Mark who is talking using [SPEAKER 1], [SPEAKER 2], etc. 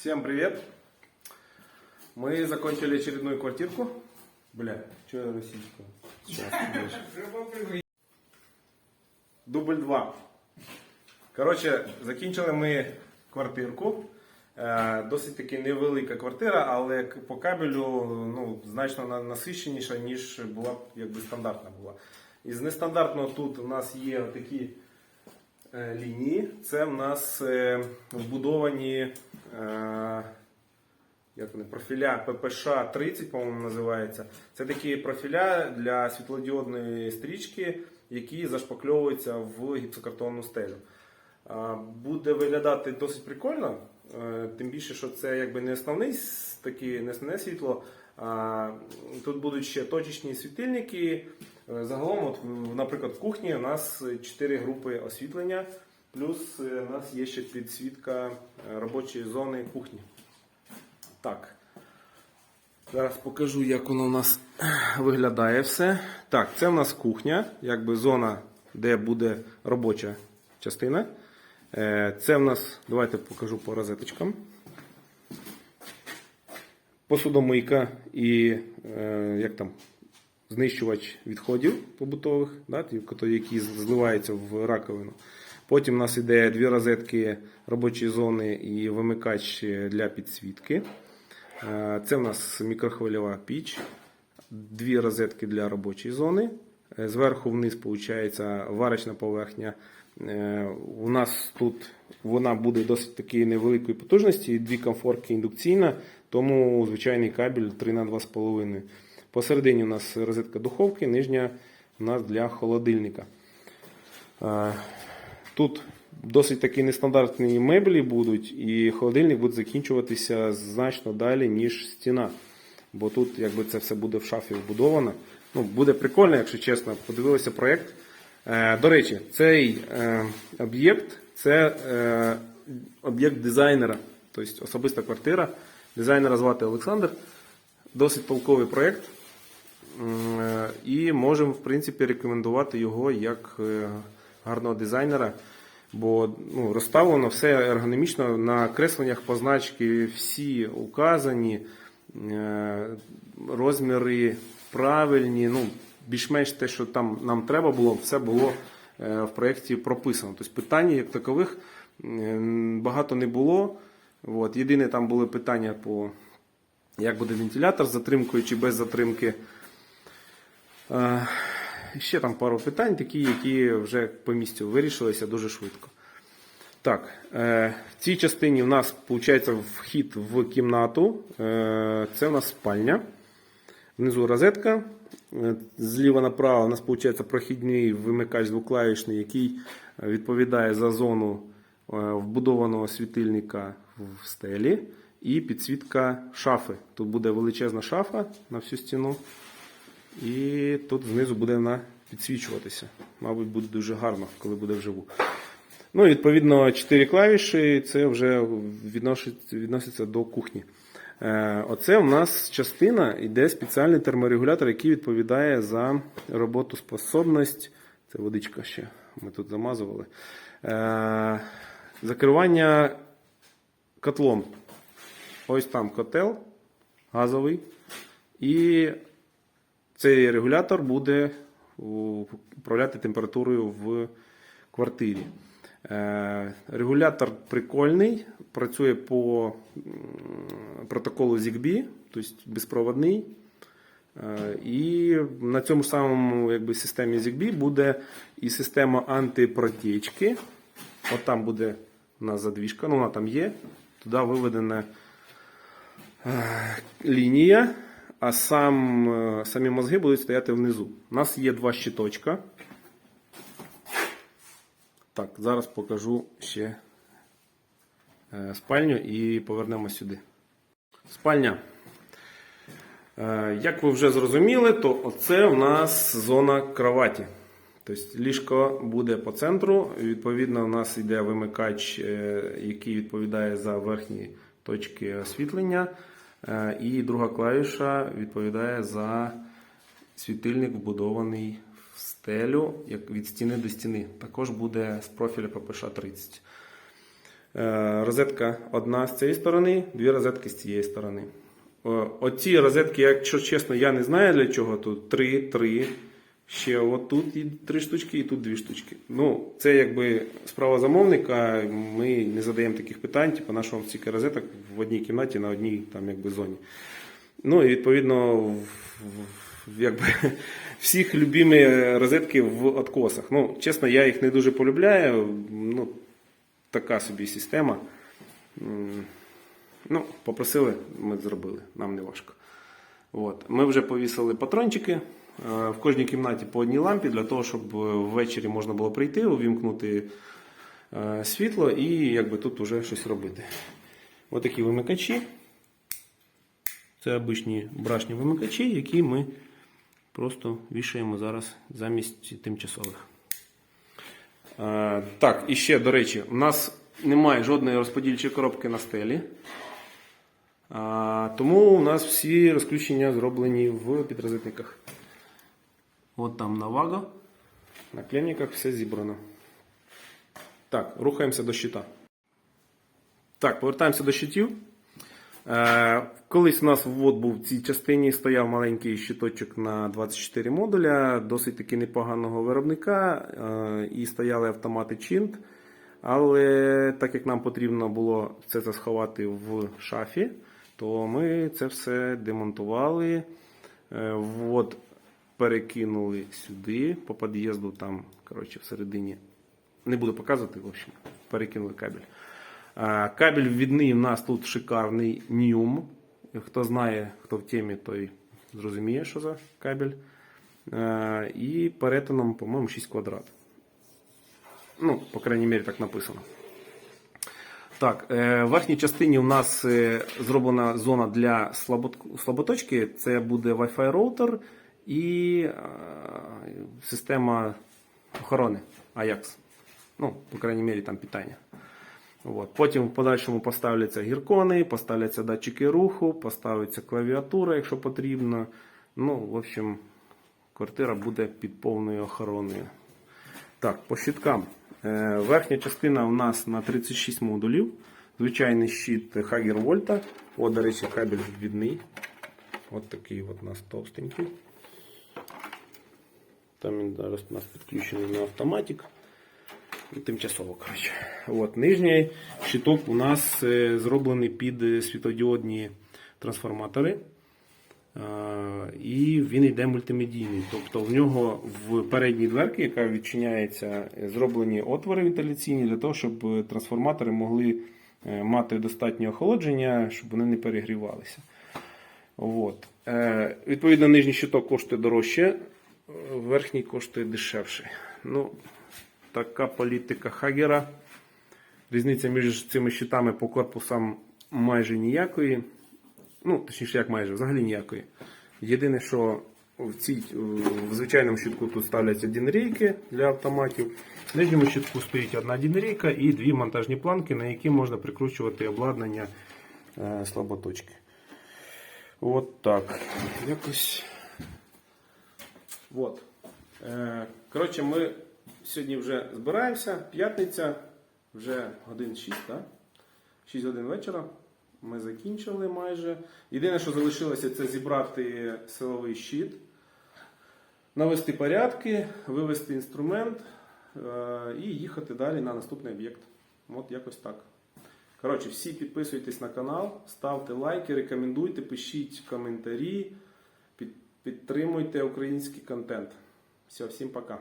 [SPEAKER 1] Всем привет! Мы закончили очередную квартирку. Бля, что я российскую? Сейчас. Дубль 2. Коротше, закінчили ми квартирку. Е, Досить таки невелика квартира, але по кабелю ну, значно на- насиченіша, ніж була б якби стандартна була. Із нестандартного тут у нас є такі е, лінії. Це в нас е, вбудовані як вони, профіля ППШ 30, по-моєму, називається. Це такі профіля для світлодіодної стрічки, які зашпакльовуються в гіпсокартонну стелю. Буде виглядати досить прикольно, е, тим більше, що це якби не основний такі, не основне світло. Тут будуть ще точечні світильники. Е, Загалом, от, наприклад, в кухні у нас 4 групи освітлення, плюс е, у нас є ще підсвітка е, робочої зони кухні. Так. Зараз покажу, як воно у нас виглядає все. Так, це у нас кухня, якби зона, де буде робоча частина. Е, Це в нас, давайте покажу по розеточкам. Посудомийка і е, як там, знищувач відходів побутових, да, які зливаються в раковину. Потім у нас іде дві розетки робочої зони і вимикач для підсвітки. Е, Це в нас мікрохвильова піч, дві розетки для робочої зони. Е, Зверху вниз виходить варочна поверхня. Е, У нас тут вона буде досить таки невеликої потужності, дві комфорки індукційна, тому звичайний кабель 3 на 2,5. Посередині у нас розетка духовки, нижня у нас для холодильника. Тут досить такі нестандартні меблі будуть, і холодильник буде закінчуватися значно далі, ніж стіна. Бо тут якби це все буде в шафі вбудовано. Ну, буде прикольно, якщо чесно. Подивилися проєкт. Е, до речі, цей е, об'єкт це е, об'єкт дизайнера, тобто особиста квартира. Дизайнера звати Олександр. Досить толковий проєкт. Е, І можемо, в принципі, рекомендувати його як е, гарного дизайнера. Бо ну, розставлено все ергономічно на кресленнях позначки, всі указані, е, розміри правильні. Ну, більш-менш те, що там нам треба було, все було е, в проєкті прописано. Тобто питань як такових багато не було. От. Єдине там були питання по як буде вентилятор з затримкою чи без затримки. Ще там пару питань, такі, які вже по місцю вирішилися дуже швидко. Так, е, в цій частині в нас виходить вхід в кімнату. Е, це у нас спальня. Внизу розетка. Е, Зліва направо у нас виходить прохідний вимикач двоклавішний, який відповідає за зону вбудованого світильника в стелі. І підсвітка шафи. Тут буде величезна шафа на всю стіну. І тут знизу буде вона підсвічуватися. Мабуть, буде дуже гарно, коли буде вживу. Ну, відповідно, 4 клавіші, це вже відноситься до кухні. Е, Оце у нас частина йде спеціальний терморегулятор, який відповідає за роботоспособність. Це водичка ще. Ми тут замазували. Е, За керування котлом. Ось там котел газовий. І цей регулятор буде управляти температурою в квартирі. Е, Регулятор прикольний, працює по протоколу ZigBee, тобто безпроводний. Е, І на цьому ж самому якби, системі ZigBee буде і система антипротечки. От там буде у нас задвіжка, ну вона там є. Туди виведена е, лінія, а сам, е, самі мозги будуть стояти внизу. У нас є два щиточка. Так, зараз покажу ще е, спальню і повернемо сюди. Спальня. Е, Як ви вже зрозуміли, то оце у нас зона кроваті. Тобто ліжко буде по центру. Відповідно, у нас йде вимикач, який відповідає за верхні точки освітлення. Е, І друга клавіша відповідає за світильник, вбудований в стелю як від стіни до стіни. Також буде з профіля ППШ 30. Е, Розетка одна з цієї сторони, дві розетки з цієї сторони. Оці розетки, якщо чесно, я не знаю для чого тут. Три, три. Ще от тут і три штучки, і тут дві штучки. Ну, це якби справа замовника. Ми не задаємо таких питань, типу, на що вам стільки розеток в одній кімнаті на одній там якби зоні. Ну і відповідно, в- якби всіх любимі розетки в откосах. Ну, чесно, я їх не дуже полюбляю. Ну, така собі система. Ну, попросили, ми зробили, нам не важко. От. Ми вже повісили патрончики в кожній кімнаті по одній лампі для того, щоб е, ввечері можна було прийти, увімкнути е, світло і якби тут вже щось робити. Ось такі вимикачі. Це обичні брашні вимикачі, які ми просто вішаємо зараз замість тимчасових. Е, Так, і ще, до речі, у нас немає жодної розподільчої коробки на стелі. Тому у нас всі розключення зроблені в підрозетниках. От там на Vago, на клемниках все зібрано. Так, рухаємося до щита. Так, повертаємося до щитів. Е, колись у нас ввод був в цій частині, стояв маленький щиточок на 24 модуля, досить таки непоганого виробника, е, і стояли автомати Чинт. Але так як нам потрібно було це сховати в шафі, то ми це все демонтували. Е, Ввод перекинули сюди, по під'їзду там, коротше, всередині. Не буду показувати, в общем, перекинули кабель. Кабель ввідний у нас тут шикарний Nium. Хто знає, хто в темі, той зрозуміє, що за кабель. І перетином, по-моєму, 6 квадрат. Ну, по крайній мірі, так написано. Так, е, в верхній частині у нас е, зроблена зона для слаботочки. Це буде Wi-Fi роутер і е, система охорони Ajax. Ну, по крайній мірі, там питання. От. Потім в подальшому поставляться гіркони, поставляться датчики руху, поставиться клавіатура, якщо потрібно. Ну, в общем, квартира буде під повною охороною. Так, по щиткам. Е, Верхня частина у нас на 36 модулів. Звичайний щит Hager Volta. О, до речі, кабель відвідний. От такий от у нас товстенький. Там він зараз у нас підключений на автоматик. Тимчасово, коротше. От, нижній щиток у нас е, зроблений під е, світодіодні трансформатори. І він йде мультимедійний. Тобто в нього в передній дверці, яка відчиняється, е, зроблені отвори вентиляційні для того, щоб трансформатори могли мати достатнє охолодження, щоб вони не перегрівалися. От. Відповідно, нижній щиток коштує дорожче, верхній коштує дешевше. Ну, така політика Хагера. Різниця між цими щитами по корпусам майже ніякої. Ну, точніше, як майже, взагалі ніякої. Єдине, що в, цій, в звичайному щитку тут ставляться дінрейки для автоматів. В нижньому щитку стоїть одна дінрейка і дві монтажні планки, на які можна прикручувати обладнання е, слаботочки. От так. Якось. От. Е, коротше, ми сьогодні вже збираємося. П'ятниця, вже годин 6, так? 6 годин вечора. Ми закінчили майже. Єдине, що залишилося, це зібрати силовий щит, навести порядки, вивести інструмент е, і їхати далі на наступний об'єкт. От якось так. Коротше, всі підписуйтесь на канал, ставте лайки, рекомендуйте, пишіть коментарі, підтримуйте український контент. Все, всім пока.